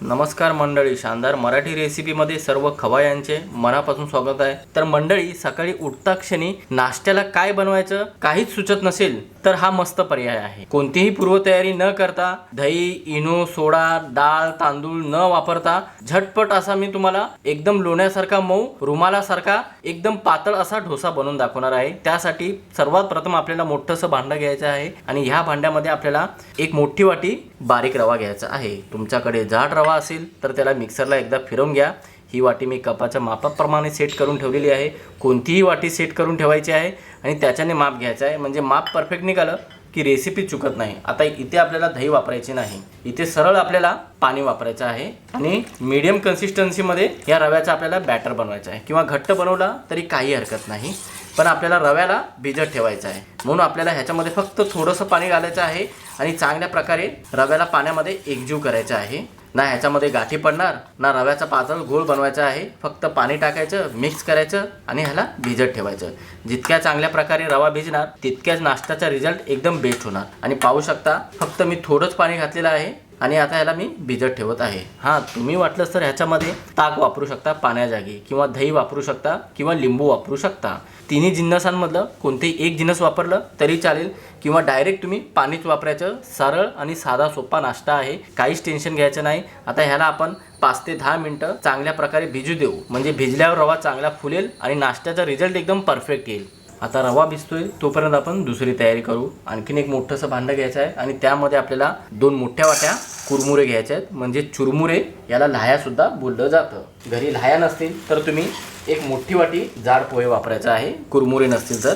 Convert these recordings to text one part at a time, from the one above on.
नमस्कार मंडळी शानदार मराठी रेसिपीमध्ये सर्व खवायांचे मनापासून स्वागत आहे. तर मंडळी सकाळी उठता क्षणी नाश्त्याला काय बनवायचं काहीच सुचत नसेल तर हा मस्त पर्याय आहे. कोणतीही पूर्वतयारी न करता दही इनो सोडा डाळ तांदूळ न वापरता झटपट असा मी तुम्हाला एकदम लोण्यासारखा मऊ रुमालासारखा एकदम पातळ असा डोसा बनवून दाखवणार आहे. त्यासाठी सर्वात प्रथम आपल्याला मोठंसं भांडं घ्यायचं आहे आणि ह्या भांड्यामध्ये आपल्याला एक मोठी वाटी बारीक रवा घ्यायचा आहे. तुमच्याकडे जाड रवा असेल तर त्याला मिक्सरला एकदा फिरवून घ्या. ही वाटी मी कपाच्या मापाप्रमाणे सेट करून ठेवलेली आहे. कोणतीही वाटी सेट करून ठेवायची आहे आणि त्याच्याने माप घ्यायचं आहे. म्हणजे माप परफेक्ट निघालं की रेसिपी चुकत नाही. आता इथे आपल्याला दही वापरायची नाही. इथे सरळ आपल्याला पाणी वापरायचं आहे आणि मीडियम कन्सिस्टन्सीमध्ये या रव्याचा आपल्याला बॅटर बनवायचा आहे. किंवा घट्ट बनवला तरी काही हरकत नाही. पण आपल्याला रव्याला भिजत ठेवायचं आहे. म्हणून आपल्याला ह्याच्यामध्ये फक्त थोडंसं पाणी घालायचं आहे आणि चांगल्या प्रकारे रव्याला पाण्यामध्ये एकजीव करायचं आहे. ना ह्याच्यामध्ये गाठी पडणार ना रव्याचा पातळ घोळ बनवायचा आहे. फक्त पाणी टाकायचं मिक्स करायचं आणि ह्याला भिजत ठेवायचं. जितक्या चांगल्या प्रकारे रवा भिजणार तितक्याच नाश्त्याचा रिझल्ट एकदम बेस्ट होणार. आणि पाहू शकता फक्त मी थोडंच पाणी घातलेलं आहे. आणि आता ह्याला मी भिजत ठेवत आहे. हां तुम्ही वाटलंच तर ह्याच्यामध्ये ताक वापरू शकता पाण्याजागी किंवा दही वापरू शकता किंवा लिंबू वापरू शकता. तिन्ही जिन्नसांमधलं कोणतेही एक जिन्नस वापरलं तरी चालेल किंवा डायरेक्ट तुम्ही पाणीच वापरायचं सरळ आणि साधा सोपा नाश्ता आहे काहीच टेन्शन घ्यायचं नाही. आता ह्याला आपण पाच ते दहा मिनटं चांगल्या प्रकारे भिजू देऊ. म्हणजे भिजल्यावर रवा चांगला फुलेल आणि नाश्त्याचा रिझल्ट एकदम परफेक्ट येईल. आता रवा भिजतोय तोपर्यंत आपण दुसरी तयारी करू. आणखीन एक मोठंसं भांडं घ्यायचं आहे आणि त्यामध्ये आपल्याला दोन मोठ्या वाट्या कुरमुरे घ्यायचे आहेत. म्हणजे चुरमुरे याला लहायासुद्धा बोललं जातं. घरी लाह्या नसतील तर तुम्ही एक मोठी वाटी जाड पोहे वापरायचा आहे. कुरमुरे नसतील तर.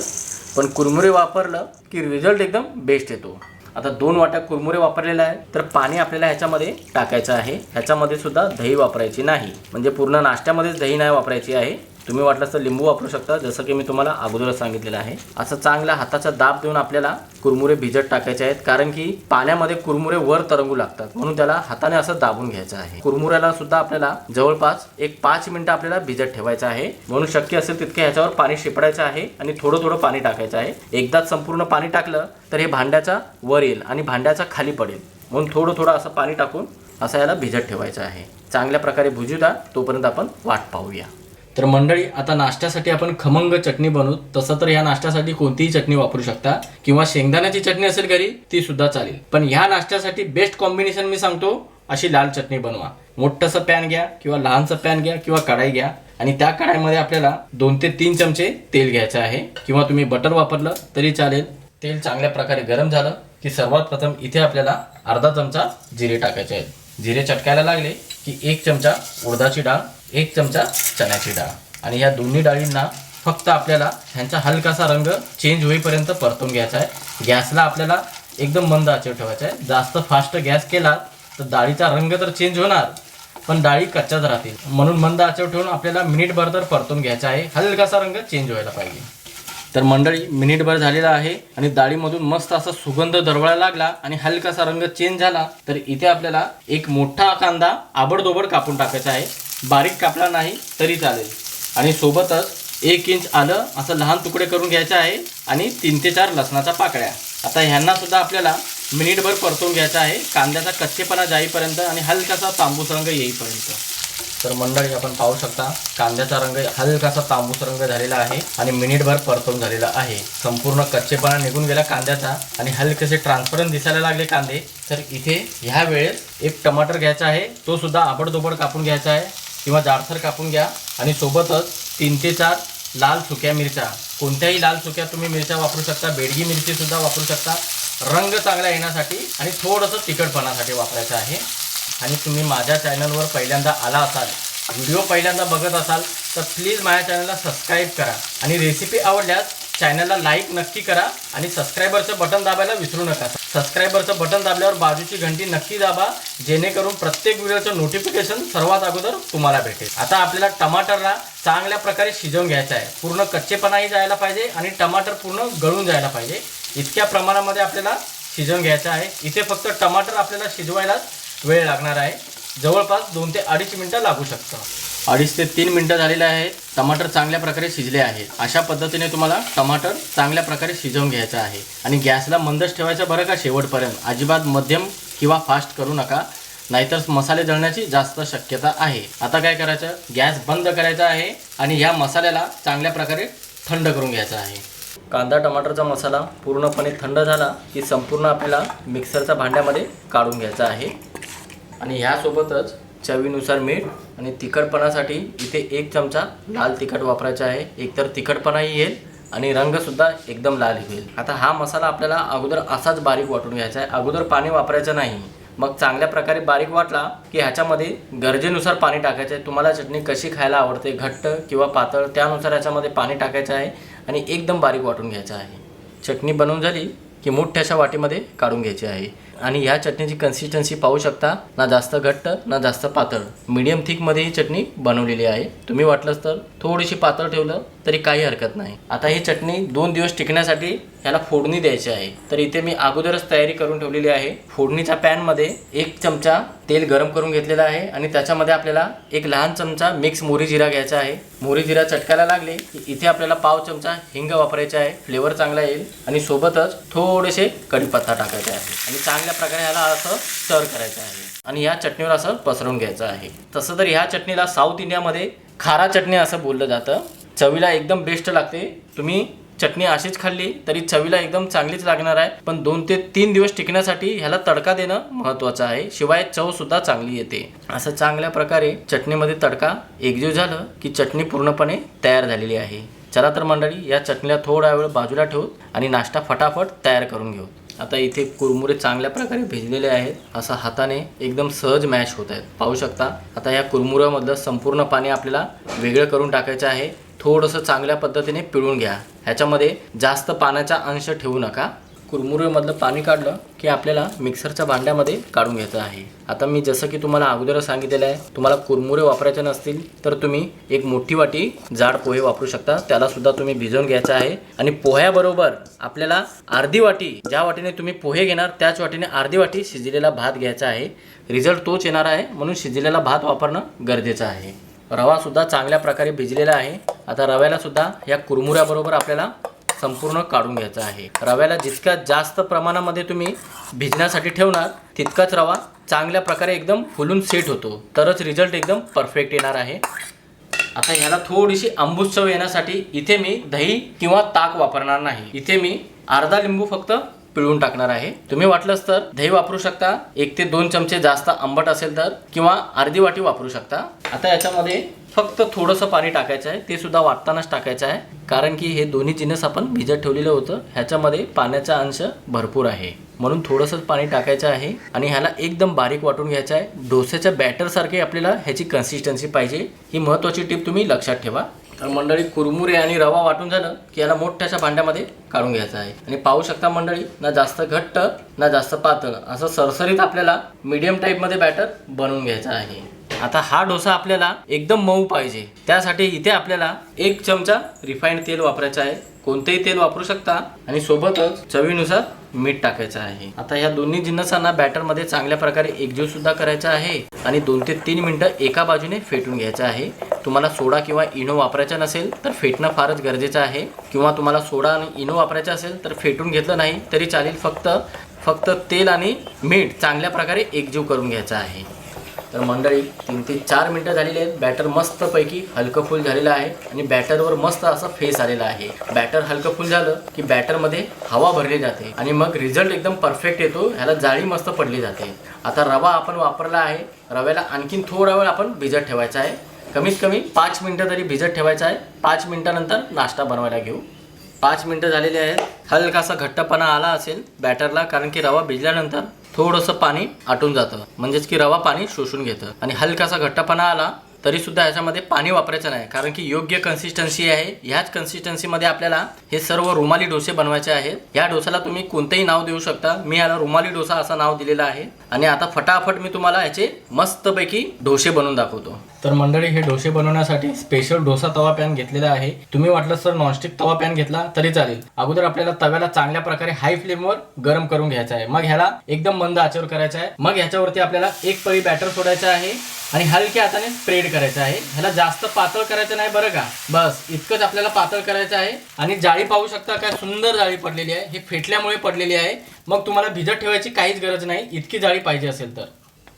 पण कुरमुरे वापरलं की रिझल्ट एकदम बेस्ट येतो. आता दोन वाट्या कुरमुरे वापरलेला आहे तर पाणी आपल्याला ह्याच्यामध्ये टाकायचं आहे. ह्याच्यामध्ये सुद्धा दही वापरायची नाही. म्हणजे पूर्ण नाश्त्यामध्येच दही नाही वापरायची आहे. तुम्ही वाटलं तर लिंबू वापरू शकता जसं की मी तुम्हाला अगोदरच सांगितलेलं आहे. असं चांगला हाताचा दाब देऊन आपल्याला कुरमुरे भिजत टाकायचे आहेत कारण की पाण्यामध्ये कुरमुरे वर तरंगू लागतात म्हणून त्याला हाताने असं दाबून घ्यायचं आहे. कुरमुऱ्याला सुद्धा आपल्याला जवळपास एक पाच मिनिटं आपल्याला भिजत ठेवायचं आहे. म्हणून शक्य असेल तितके ह्याच्यावर पाणी शिपडायचं आहे आणि थोडं थोडं पाणी टाकायचं आहे. एकदाच संपूर्ण पाणी टाकलं तर हे भांड्याचा वर येईल आणि भांड्याचा खाली पडेल. म्हणून थोडं थोडं असं पाणी टाकून असं याला भिजत ठेवायचं आहे. चांगल्या प्रकारे भुजू द्या तोपर्यंत आपण वाट पाहूया. तर मंडळी आता नाश्त्यासाठी आपण खमंग चटणी बनवू. तसं तर ह्या नाश्त्यासाठी कोणतीही चटणी वापरू शकता. किंवा शेंगदाण्याची चटणी असेल घरी ती सुद्धा चालेल. पण ह्या नाश्त्यासाठी बेस्ट कॉम्बिनेशन मी सांगतो अशी लाल चटणी बनवा. मोठंसं पॅन घ्या किंवा लहानसं पॅन घ्या किंवा कढाई घ्या. आणि त्या कढाईमध्ये आपल्याला दोन ते तीन चमचे तेल घ्यायचं आहे. किंवा तुम्ही बटर वापरलं तरी चालेल. तेल चांगल्या प्रकारे गरम झालं की सर्वात प्रथम इथे आपल्याला अर्धा चमचा जिरे टाकायचे आहेत. जिरे चटकायला लागले. की एक चमचा उडदाची डाळ एक चमचा चण्याची डाळ. आणि या दोन्ही डाळींना फक्त आपल्याला ह्यांचा हलकासा रंग चेंज होईपर्यंत परतून घ्यायचा आहे. गॅसला आपल्याला एकदम मंद आचेवर ठेवायचा आहे. जास्त फास्ट गॅस केला तर डाळीचा रंग तर चेंज होणार पण डाळी कच्च्याच राहतील. म्हणून मंद आचेवर ठेवून आपल्याला मिनिटभर तर परतून घ्यायचा आहे. हलकासा रंग चेंज व्हायला पाहिजे. तर मंडळी मिनिटभर झालेला आहे आणि डाळीमधून मस्त असा सुगंध दरवळायला लागला आणि हलकासा रंग चेंज झाला तर इथे आपल्याला एक मोठा कांदा आबडदोबड कापून टाकायचा आहे. बारीक कापला नाही तरी चालेल. आणि सोबतच एक इंच आलं असं लहान तुकडे करून घ्यायचे आहे आणि तीन ते चार लसणाच्या पाकळ्या. आता ह्यांना सुद्धा आपल्याला मिनिटभर परतून घ्यायचा आहे. कांद्याचा कच्चेपणा जाईपर्यंत आणि हलकासा तांबूस रंग येईपर्यंत. तर मंडळी आपण पाहू शकता कांद्याचा रंग हलकासा तांबूस रंग झालेला आहे आणि मिनिटभर परतून झालेला आहे. संपूर्ण कच्चेपणा निघून गेला कांद्याचा आणि हलकेसे ट्रान्सपरंट दिसायला लागले कांदे. तर इथे ह्या वेळेस एक टमाटर घ्यायचा आहे. तो सुद्धा आबडदोबड कापून घ्यायचा आहे किंवा जाडसर कापून घ्या आणि सोबतच तीन ते चार लाल सुक्या मिरच्या. कोणत्याही लाल सुक्या तुम्ही मिरच्या वापरू शकता बेडगी मिरची सुद्धा वापरू शकता. रंग चांगला येण्यासाठी आणि थोडंसं तिखटपणासाठी वापरायचं आहे. आणि तुम्ही माझ्या चॅनलवर पहिल्यांदा आला असाल व्हिडिओ पहिल्यांदा बघत असाल तर प्लीज माझ्या चॅनलला सबस्क्राईब करा. आणि रेसिपी आवडल्यास चॅनलला लाईक नक्की करा आणि सबस्क्रायबरचं बटन दाबायला विसरू नका. सबस्क्रायबरचं बटन दाबल्यावर बाजूची घंटी नक्की दाबा जेणेकरून प्रत्येक व्हिडिओचं नोटिफिकेशन सर्वात अगोदर तुम्हाला भेटेल. आता आपल्याला टमाटरला चांगल्या प्रकारे शिजवून घ्यायचं आहे. पूर्ण कच्चेपणाही जायला पाहिजे आणि टमाटर पूर्ण गळून जायला पाहिजे. इतक्या प्रमाणामध्ये आपल्याला शिजवून घ्यायचं आहे. इथे फक्त टमाटर आपल्याला शिजवायलाच वेळ लागणार आहे. जवळपास दोन ते अडीच मिनटं लागू शकतं. अडीच ते तीन मिनटं झालेले आहेत. टमाटर चांगल्या प्रकारे शिजले आहेत. अशा पद्धतीने तुम्हाला टमाटर चांगल्या प्रकारे शिजवून घ्यायचं आहे. आणि गॅसला मंदच ठेवायचं बरं का शेवटपर्यंत? अजिबात मध्यम किंवा फास्ट करू नका. नाहीतर मसाले जळण्याची जास्त शक्यता आहे. आता काय करायचं? गॅस बंद करायचा आहे आणि ह्या मसाल्याला चांगल्या प्रकारे थंड करून घ्यायचा आहे. कांदा टमाटरचा मसाला पूर्णपणे थंड झाला की संपूर्ण आपल्याला मिक्सरच्या भांड्यामध्ये काढून घ्यायचा आहे. आणि ह्यासोबतच चवीनुसार मीठ आणि तिखटपणासाठी इथे एक चमचा लाल तिखट वापरायचा आहे. एकतर तिखटपणाही येईल आणि रंगसुद्धा एकदम लाल येईल. आता हा मसाला आपल्याला अगोदर असाच बारीक वाटून घ्यायचा आहे. अगोदर पाणी वापरायचं नाही. मग चांगल्या प्रकारे बारीक वाटला की ह्याच्यामध्ये गरजेनुसार पाणी टाकायचं आहे. तुम्हाला चटणी कशी खायला आवडते घट्ट किंवा पातळ त्यानुसार ह्याच्यामध्ये पाणी टाकायचं आहे आणि एकदम बारीक वाटून घ्यायचं आहे. चटणी बनवून झाली की मोठ्याशा वाटीमध्ये काढून घ्यायची आहे. आणि ह्या चटणीची कन्सिस्टन्सी पाहू शकता ना जास्त घट्ट ना जास्त पातळ. मीडियम थिकमध्ये ही चटणी बनवलेली आहे. तुम्ही वाटलंच तर थोडीशी पातळ ठेवलं तरी काही हरकत नाही. आता ही चटणी दोन दिवस टिकण्यासाठी ह्याला फोडणी द्यायची आहे. तर इथे मी अगोदरच तयारी करून ठेवलेली आहे. फोडणीच्या पॅनमध्ये एक चमचा तेल गरम करून घेतलेलं आहे आणि त्याच्यामध्ये आपल्याला एक लहान चमचा मिक्स मोरी जिरा घ्यायचा आहे. मोरी जिरा चटकायला लागले की इथे आपल्याला पाव चमचा हिंग वापरायचा आहे. फ्लेवर चांगला येईल आणि सोबतच थोडेसे कढीपत्ता टाकायचा आहे. आणि चांगल्या प्रकारे ह्याला असं स्टर करायचं आहे. आणि ह्या चटणीवर असं पसरवून घ्यायचं आहे. तसं तर ह्या चटणीला साऊथ इंडियामध्ये खारा चटणी असं बोललं जातं. चवीला एकदम बेस्ट लागते. तुम्ही चटणी अशीच खाल्ली तरी चवीला एकदम चांगलीच लागणार आहे. पण दोन ते तीन दिवस टिकण्यासाठी ह्याला तडका देणं महत्त्वाचं आहे. शिवाय चव सुद्धा चांगली येते. असं चांगल्या प्रकारे चटणीमध्ये तडका एकजीव झालं की चटणी पूर्णपणे तयार झालेली आहे. चला तर मंडळी या चटणीला थोडा वेळ बाजूला ठेवू आणि नाश्ता फटाफट तयार करून घेऊ. आता इथे कुरमुरे चांगल्या प्रकारे भिजलेले आहेत. असं हाताने एकदम सहज मॅश होत आहेत. पाहू शकता आता या कुरमुऱ्यामधलं संपूर्ण पाणी आपल्याला वेगळं करून टाकायचं आहे. थोडंसं चांगल्या पद्धतीने पिळून घ्या. ह्याच्यामध्ये जास्त पाण्याचा अंश ठेवू नका. कुरमुरेमधलं पाणी काढलं की आपल्याला मिक्सरच्या भांड्यामध्ये काढून घ्यायचं आहे. आता मी जसं की तुम्हाला अगोदर सांगितलेलं आहे तुम्हाला कुरमुरे वापरायचे नसतील तर तुम्ही एक मोठी वाटी जाड पोहे वापरू शकता. त्याला सुद्धा तुम्ही भिजवून घ्यायचं आहे. आणि पोह्याबरोबर आपल्याला अर्धी वाटी ज्या वाटीने तुम्ही पोहे घेणार त्याच वाटीने अर्धी वाटी शिजलेला भात घ्यायचा आहे. रिझल्ट तोच येणार आहे म्हणून शिजलेला भात वापरणं गरजेचं आहे. रवासुद्धा चांगल्या प्रकारे भिजलेला आहे. आता रव्याला सुद्धा या कुरमुऱ्याबरोबर आपल्याला संपूर्ण काढून घ्यायचा आहे. रव्याला जितक्या जास्त प्रमाणामध्ये तुम्ही भिजण्यासाठी ठेवणार तितकाच रवा चांगल्या प्रकारे एकदम फुलून सेट होतो. तरच रिझल्ट एकदम परफेक्ट येणार आहे. आता ह्याला थोडीशी आंबूस चव येण्यासाठी इथे मी दही किंवा ताक वापरणार नाही. इथे मी अर्धा लिंबू फक्त पिळून टाकणार आहे. तुम्ही वाटलंच तर दही वापरू शकता एक ते दोन चमचे जास्त आंबट असेल तर किंवा अर्धी वाटी वापरू शकता. आता याच्यामध्ये फक्त थोडंसं पाणी टाकायचं आहे ते सुद्धा वाटतानाच टाकायचं आहे कारण की हे दोन्ही जिनस आपण भिजत ठेवलेलं होतं ह्याच्यामध्ये पाण्याचा अंश भरपूर आहे. म्हणून थोडंसंच पाणी टाकायचं आहे आणि ह्याला एकदम बारीक वाटून घ्यायचं आहे. डोस्याच्या बॅटरसारखे आपल्याला ह्याची कन्सिस्टन्सी पाहिजे. ही महत्त्वाची टिप तुम्ही लक्षात ठेवा. तर मंडळी कुरमुरे आणि रवा वाटून झालं की याला मोठ्याशा भांड्यामध्ये काढून घ्यायचं आहे. आणि पाहू शकता मंडळी ना जास्त घट्ट ना जास्त पातळ असं सरसरीत आपल्याला मीडियम टाईपमध्ये बॅटर बनवून घ्यायचं आहे. आता हा डोसा आपल्याला एकदम मऊ पाहिजे. त्यासाठी इथे आपल्याला एक चमचा रिफाईंड तेल वापरायचं आहे. कोणतेही तेल वापरू शकता. आणि सोबतच चवीनुसार मीठ टाकायचं आहे. आता ह्या दोन्ही जिन्नसांना बॅटरमध्ये चांगल्या प्रकारे एकजीव सुद्धा करायचा आहे आणि दोन ते तीन मिनटं एका बाजूने फेटून घ्यायचं आहे. तुम्हाला सोडा किंवा इनो वापरायचा नसेल तर फेटणं फारच गरजेचं आहे. किंवा तुम्हाला सोडा आणि इनो वापरायचा असेल तर फेटून घेतलं नाही तरी चालेल फक्त फक्त तेल आणि मीठ चांगल्या प्रकारे एकजीव करून घ्यायचं आहे. तर मंडळी तीन ते चार मिनटं झालेली आहेत. बॅटर मस्तपैकी हलकं फुल झालेलं आहे आणि बॅटरवर मस्त असा फेस आलेला आहे. बॅटर हलकं फुल झालं की बॅटरमध्ये हवा भरली जाते आणि मग रिझल्ट एकदम परफेक्ट येतो ह्याला जाळी मस्त पडली जाते. आता रवा आपण वापरला आहे. रव्याला आणखीन थोडा वेळ आपण भिजत ठेवायचा आहे. कमीत कमी पाच मिनटं तरी भिजत ठेवायचं आहे. पाच मिनटानंतर नाश्ता बनवायला घेऊ. पाच मिनटं झालेली आहेत. हलकासा घट्टपणा आला असेल बॅटरला कारण की रवा भिजल्यानंतर थोडंसं पाणी आटून जातं. म्हणजेच की रवा पाणी शोषून घेतं. आणि हलकासा घट्टपणा आला तरी सुद्धा ह्याच्यामध्ये पाणी वापरायचं नाही. कारण की योग्य कन्सिस्टन्सी आहे. ह्याच कन्सिस्टन्सीमध्ये आपल्याला हे सर्व रुमाली डोसे बनवायचे आहेत. या डोसाला तुम्ही कोणतंही नाव देऊ शकता. मी याला रुमाली डोसा असं नाव दिलेलं आहे. आणि आता फटाफट मी तुम्हाला याचे मस्तपैकी डोसे बनवून दाखवतो. तर मंडळी हे डोसे बनवण्यासाठी स्पेशल डोसा तवा पॅन घेतलेला आहे. तुम्ही वाटलं सर नॉनस्टिक तवा पॅन घेतला तरी चालेल. अगोदर आपल्याला तव्याला चांगल्या प्रकारे हाय फ्लेमवर गरम करून घ्यायचा आहे. मग ह्याला एकदम मंद आचर करायचा आहे. मग ह्याच्यावरती आपल्याला एक पळी बॅटर सोडायचं आहे. आणि हलक्या हाताने स्प्रेड करायचं आहे. ह्याला जास्त पातळ करायचं नाही बरं का? बस इतकंच आपल्याला पातळ करायचं आहे. आणि जाळी पाहू शकता काय सुंदर जाळी पडलेली आहे. हे फेटल्यामुळे पडलेली आहे. मग तुम्हाला भिजत ठेवायची काहीच गरज नाही. इतकी जाळी पाहिजे असेल तर.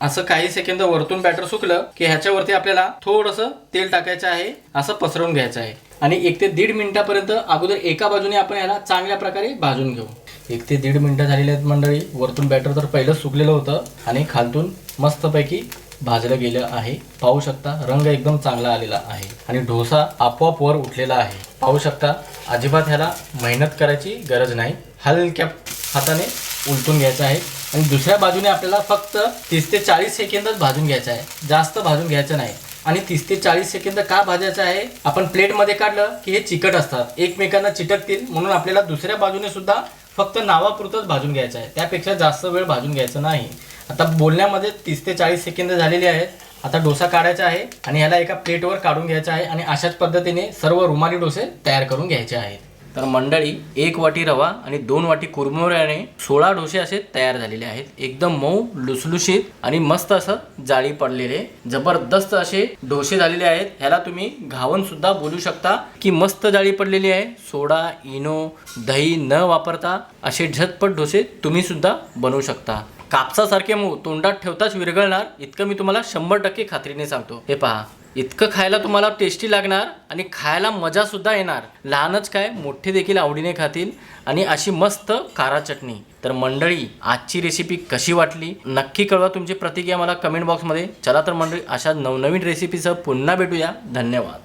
असं काही सेकंद वरतून बॅटर सुकलं की ह्याच्यावरती आपल्याला थोडंसं तेल टाकायचं आहे. असं पसरवून घ्यायचं आहे. आणि एक ते दीड मिनिटापर्यंत अगोदर एका बाजूने आपण ह्याला चांगल्या प्रकारे भाजून घेऊ. एक ते दीड मिनिटं झालेली आहेत मंडळी. वरतून बॅटर तर पहिलं सुकलेलं होतं आणि खालतून मस्तपैकी भाजलं गेलं आहे. पाहू शकता रंग एकदम चांगला आलेला आहे आणि डोसा आपोआप वर उठलेला आहे. पाहू शकता अजिबात ह्याला मेहनत करायची गरज नाही. हलक्या हाताने उलटून घ्यायचं आहे. आणि दुसऱ्या बाजूने आपल्याला फक्त तीस ते चाळीस सेकंदच भाजून घ्यायचं आहे. जास्त भाजून घ्यायचं नाही. आणि तीस ते चाळीस सेकंद का भाजायचं आहे? आपण प्लेटमध्ये काढलं की हे चिकट असतात. एकमेकांना चिटकतील म्हणून आपल्याला दुसऱ्या बाजूने सुद्धा फक्त नावापुरतंच भाजून घ्यायचं आहे. त्यापेक्षा जास्त वेळ भाजून घ्यायचं नाही. आता बोलण्यामध्ये तीस ते चाळीस सेकंद झालेली आहेत. आता डोसा काढायचा आहे आणि ह्याला एका प्लेटवर काढून घ्यायचा आहे आणि अशाच पद्धतीने सर्व रुमाली डोसे तयार करून घ्यायचे आहेत. तर मंडळी एक वाटी रवा आणि दोन वाटी कुरमुऱ्याने सोळा डोसे असे तयार झालेले आहेत. एकदम मऊ लुसलुशीत आणि मस्त असं जाळी पडलेले जबरदस्त असे डोसे झालेले आहेत. ह्याला तुम्ही घावन सुद्धा बोलू शकता की मस्त जाळी पडलेली आहे. सोडा इनो दही न वापरता असे झटपट डोसे तुम्ही सुद्धा बनवू शकता. कापसासारखे मूळ तोंडात ठेवताच विरघळणार इतकं मी तुम्हाला शंभर टक्के खात्रीने सांगतो. हे पहा इतकं खायला तुम्हाला टेस्टी लागणार आणि खायला मजा सुद्धा येणार. लहानच काय मोठे देखील आवडीने खातील आणि अशी मस्त कारा चटणी. तर मंडळी आजची रेसिपी कशी वाटली? नक्की कळवा तुमची प्रतिक्रिया मला कमेंट बॉक्समध्ये चला तर मंडळी अशा नवनवीन रेसिपीसह पुन्हा भेटूया. धन्यवाद.